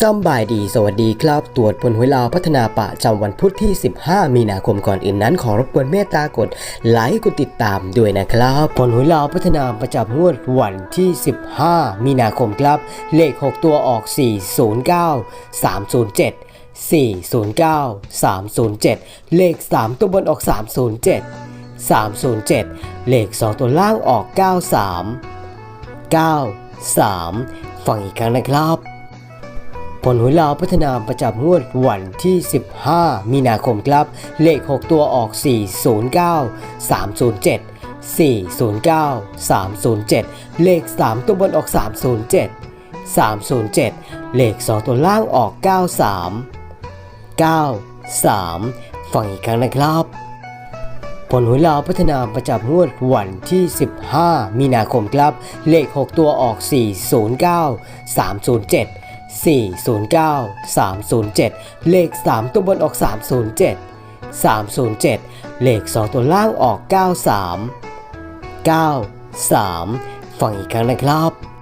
สำบายดี สวัสดีครับ ตรวจผลหวยลาวพัฒนาปะจำวันพุธที่ 15 มีนาคมก่อนอื่นนั้น ขอรบกวนเมตตากดไลค์กดติดตามด้วยนะครับ ผลหวยลาวพัฒนาประจำงวดวันที่ 15 มีนาคมครับ เลข 6 ตัวออก 409 307 409 307 เลข 3 ตัวบนออก 307 307 เลข 2 ตัวล่างออก 93 93 ฟังอีกครั้งนะครับ ผลหวยลาวพัฒนาประจำงวดวันที่ 15 มีนาคมครับ เลข 6 ตัวออก 409 307 409 307 เลข 3 ตัวบนออก 307 307 เลข 2 ตัวล่างออก 93 93 ฟังอีกครั้งนะครับ ผลหวยลาวพัฒนาประจำงวดวันที่ 15 มีนาคมครับ เลข 6 ตัวออก 409 307 409 307 เลข 3 ตัวบนออก 307 307 เลข 2 ตัวล่างออก 93 93 ฟังอีกครั้งนะครับ